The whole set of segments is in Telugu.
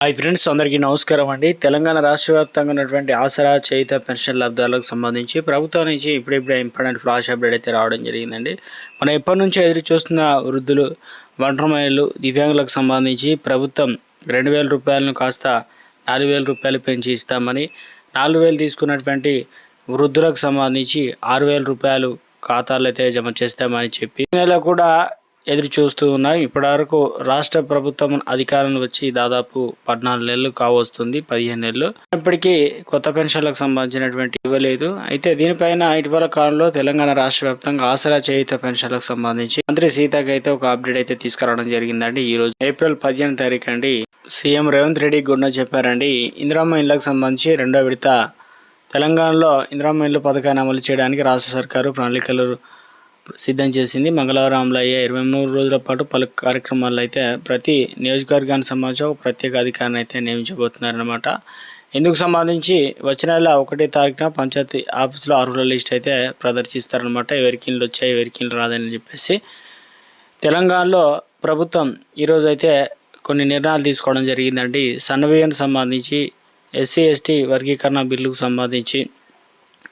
హాయ్ ఫ్రెండ్స్ అందరికీ నమస్కారం అండి. తెలంగాణ రాష్ట్ర వ్యాప్తంగా ఉన్నటువంటి ఆసరా చేయిత పెన్షన్ లబ్ధాలకు సంబంధించి ప్రభుత్వం నుంచి ఇప్పుడిప్పుడే ఇంపార్టెంట్ ఫ్లాష్ అప్డేట్ అయితే రావడం జరిగిందండి. మనం ఎప్పటి నుంచో ఎదురు చూస్తున్న వృద్ధులు ఒంటరి దివ్యాంగులకు సంబంధించి ప్రభుత్వం రెండు వేల రూపాయలను కాస్త నాలుగు వేల రూపాయలు పెంచి ఇస్తామని నాలుగు వేలు తీసుకున్నటువంటి వృద్ధులకు సంబంధించి ఆరు వేల రూపాయలు ఖాతాలు అయితే జమ చేస్తామని చెప్పి ఈ నెల కూడా ఎదురు చూస్తూ ఉన్నాయి. ఇప్పటివరకు రాష్ట్ర ప్రభుత్వం అధికారంలో వచ్చి దాదాపు పద్నాలుగు నెలలు కావస్తుంది పదిహేను నెలలు. ఇప్పటికీ కొత్త పెన్షన్లకు సంబంధించినటువంటి ఇవ్వలేదు. అయితే దీనిపైన ఇటీవల కాలంలో తెలంగాణ రాష్ట్ర వ్యాప్తంగా ఆసరా చేయుత పెన్షన్లకు సంబంధించి మంత్రి సీతకి అయితే ఒక అప్డేట్ అయితే తీసుకురావడం జరిగిందండి. ఈ రోజు ఏప్రిల్ పదిహేను తారీఖు అండి సీఎం రేవంత్ రెడ్డి గుండా చెప్పారండి. ఇందిరామ్మ ఇళ్ళకు సంబంధించి రెండో విడత తెలంగాణలో ఇందిరామ్మ ఇళ్ళు పథకాన్ని అమలు చేయడానికి రాష్ట్ర సర్కారు ప్రణాళికలు సిద్ధం చేసింది. మంగళవారంలో అయ్యే ఇరవై మూడు రోజుల పాటు పలు కార్యక్రమాల్లో అయితే ప్రతి నియోజకవర్గానికి సంబంధించి ఒక ప్రత్యేక అధికారిని అయితే నియమించబోతున్నారనమాట ఇందుకు సంబంధించి వచ్చిన నెల ఒకటి తారీఖున పంచాయతీ ఆఫీసులో అర్హుల లిస్ట్ అయితే ప్రదర్శిస్తారనమాట ఎవరికి వచ్చాయి ఎవరికి రాదని చెప్పేసి. తెలంగాణలో ప్రభుత్వం ఈరోజు అయితే కొన్ని నిర్ణయాలు తీసుకోవడం జరిగిందండి. సన్నబియ్యానికి సంబంధించి ఎస్సీ ఎస్టీ వర్గీకరణ బిల్లుకు సంబంధించి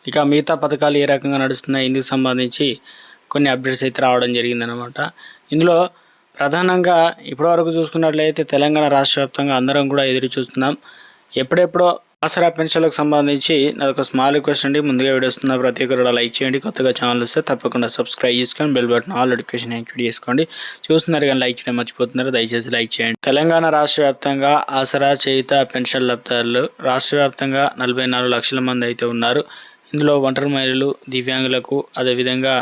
ఇక మిగతా పథకాలు ఏ రకంగా నడుస్తున్నాయి ఇందుకు సంబంధించి కొన్ని అప్డేట్స్ అయితే రావడం జరిగిందనమాట ఇందులో ప్రధానంగా ఇప్పటివరకు చూసుకున్నట్లయితే తెలంగాణ రాష్ట్ర వ్యాప్తంగా అందరం కూడా ఎదురు చూస్తున్నాం. ఎప్పుడెప్పుడో ఆసరా పెన్షన్లకు సంబంధించి నాకు స్మాల్ రిక్వెస్ట్ అండి. ముందుగా వీడియో ప్రతి ఒక్కరు లైక్ చేయండి. కొత్తగా ఛానల్ వస్తే తప్పకుండా సబ్స్క్రైబ్ చేసుకొని bell button all notification activate చేసుకోండి. చూస్తున్నారు కానీ లైక్ చేయడం మర్చిపోతున్నారు. దయచేసి లైక్ చేయండి. తెలంగాణ రాష్ట్ర వ్యాప్తంగా ఆసరా చేయుత పెన్షన్ లబ్ధారులు రాష్ట్ర వ్యాప్తంగా నలభై నాలుగు లక్షల మంది అయితే ఉన్నారు. ఇందులో ఒంటరి మహిళలు దివ్యాంగులకు అదేవిధంగా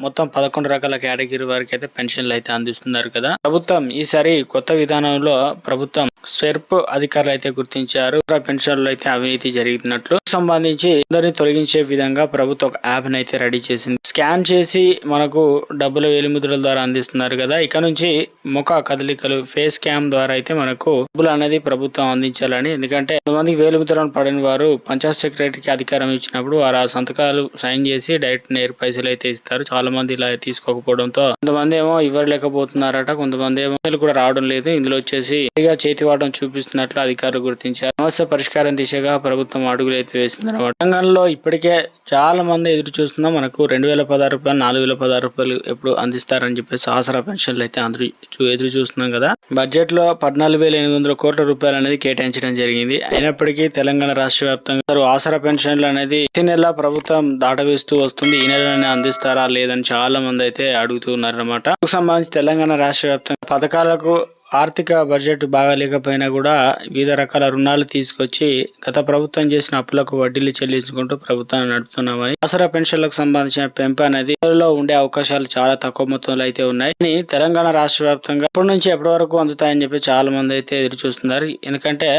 మొత్తం పదకొండు రకాల కేటగిరీ వారికి అయితే పెన్షన్లు అయితే అందిస్తున్నారు కదా. ప్రభుత్వం ఈసారి కొత్త విధానంలో ప్రభుత్వం స్వెర్ప్ అధికారులు అయితే గుర్తించారు. పెన్షన్లు అయితే అవినీతి జరిగినట్లు. సంబంధించి అందరిని తొలగించే విధంగా ప్రభుత్వం ఒక యాప్ అయితే రెడీ చేసింది. స్కాన్ చేసి మనకు డబ్బులు వేలిముద్రల ద్వారా అందిస్తున్నారు కదా. ఇక నుంచి ముఖ కదలికలు ఫేస్ క్యామ్ ద్వారా అయితే మనకు డబ్బులు అనేది ప్రభుత్వం అందించాలని. ఎందుకంటే కొంతమంది వేలిముద్రలను పడిన వారు పంచాయత్ సెక్రటరీకి అధికారం ఇచ్చినప్పుడు వారు ఆ సంతకాలు సైన్ చేసి డైరెక్ట్ నేర్ పైసలు అయితే ఇస్తారు. చాలా మంది ఇలా తీసుకోకపోవడంతో కొంతమంది ఏమో ఇవ్వలేకపోతున్నారట. కొంతమంది ఏమో కూడా రావడం లేదు. ఇందులో వచ్చేసి సరిగా చేతివాటం చూపిస్తున్నట్లు అధికారులు గుర్తించారు. సమస్య పరిష్కారం దిశగా ప్రభుత్వం అడుగులు అయితే వేసింది అనమాట తెలంగాణలో ఇప్పటికే చాలా మంది ఎదురు చూస్తున్నా మనకు రెండు వేల పదహారు రూపాయలు నాలుగు వేల పదహారు రూపాయలు ఎప్పుడు అందిస్తారని చెప్పేసి ఆసరా పెన్షన్లు అయితే అందరూ చూ- ఎదురు చూస్తున్నాం కదా. బడ్జెట్లో పద్నాలుగు వేల ఎనిమిది వందల కోట్ల రూపాయలు అనేది కేటాయించడం జరిగింది. అయినప్పటికీ తెలంగాణ రాష్ట్ర వ్యాప్తంగా ఆసరా పెన్షన్లు అనేది ప్రతి నెల ప్రభుత్వం దాటవేస్తూ వస్తుంది. ఈ నెలనే అందిస్తారా లేదని చాలా మంది అయితే అడుగుతున్నారు అనమాట సంబంధించి తెలంగాణ రాష్ట్ర వ్యాప్తంగా పథకాలకు ఆర్థిక బడ్జెట్ బాగా లేకపోయినా కూడా వివిధ రకాల రుణాలు తీసుకొచ్చి గత ప్రభుత్వం చేసిన అప్పులకు వడ్డీలు చెల్లించుకుంటూ ప్రభుత్వాన్ని నడుపుతున్నామని ఆసరా పెన్షన్లకు సంబంధించిన పెంపు అనేది ఉండే అవకాశాలు చాలా తక్కువ మొత్తంలో అయితే ఉన్నాయి. కానీ తెలంగాణ రాష్ట్ర వ్యాప్తంగా ఇప్పటి నుంచి ఎప్పటి వరకు అందుతాయని చెప్పి చాలా మంది అయితే ఎదురు చూస్తున్నారు. ఎందుకంటే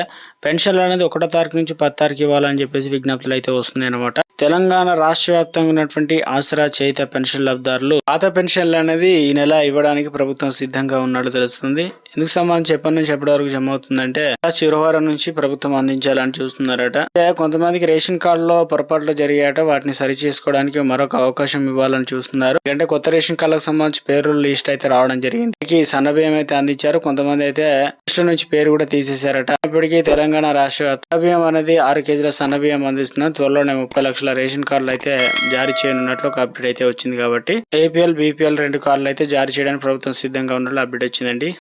పెన్షన్లు అనేది ఒకటో తారీఖు నుంచి పది తారీఖు ఇవ్వాలని చెప్పేసి విజ్ఞప్తులు అయితే వస్తున్నాయి అనమాట తెలంగాణ రాష్ట్ర వ్యాప్తంగా ఉన్నటువంటి ఆసరా చేయిత పెన్షన్ లబ్దారులు పాత పెన్షన్లు అనేది ఈ నెల ఇవ్వడానికి ప్రభుత్వం సిద్ధంగా ఉన్నట్టు తెలుస్తుంది. ఎందుకు సంబంధించి ఎప్పటి నుంచి ఎప్పటి వరకు జమ అవుతుందంటే చిరువారం నుంచి ప్రభుత్వం అందించాలని చూస్తున్నారట. కొంతమందికి రేషన్ కార్డులో పొరపాట్లు జరిగాయట వాటిని సరి చేసుకోవడానికి మరొక అవకాశం ఇవ్వాలని చూస్తున్నారు. అంటే కొత్త రేషన్ కార్డులకు సంబంధించి పేరు లిస్ట్ అయితే రావడం జరిగింది. ఈ సన్నబియ్యం అయితే అందించారు. కొంతమంది అయితే లిస్ట్ నుంచి పేరు కూడా తీసేశారట. ఇప్పటికీ తెలంగాణ రాష్ట్ర వ్యాప్తంగా సన్నబియ్యం అనేది ఆరు కేజీల సన్నబియ్యం అందిస్తుంది త్వరలోనే ముప్పై లక్షల రేషన్ కార్డులు అయితే జారీ చేయనున్నట్లు ఒక అప్డేట్ అయితే వచ్చింది కాబట్టి ఏపీఎల్ బీపీఎల్ రెండు కార్డులు అయితే జారీ చేయడానికి ప్రభుత్వం సిద్ధంగా ఉన్నట్లు అప్డేట్ వచ్చిందండి.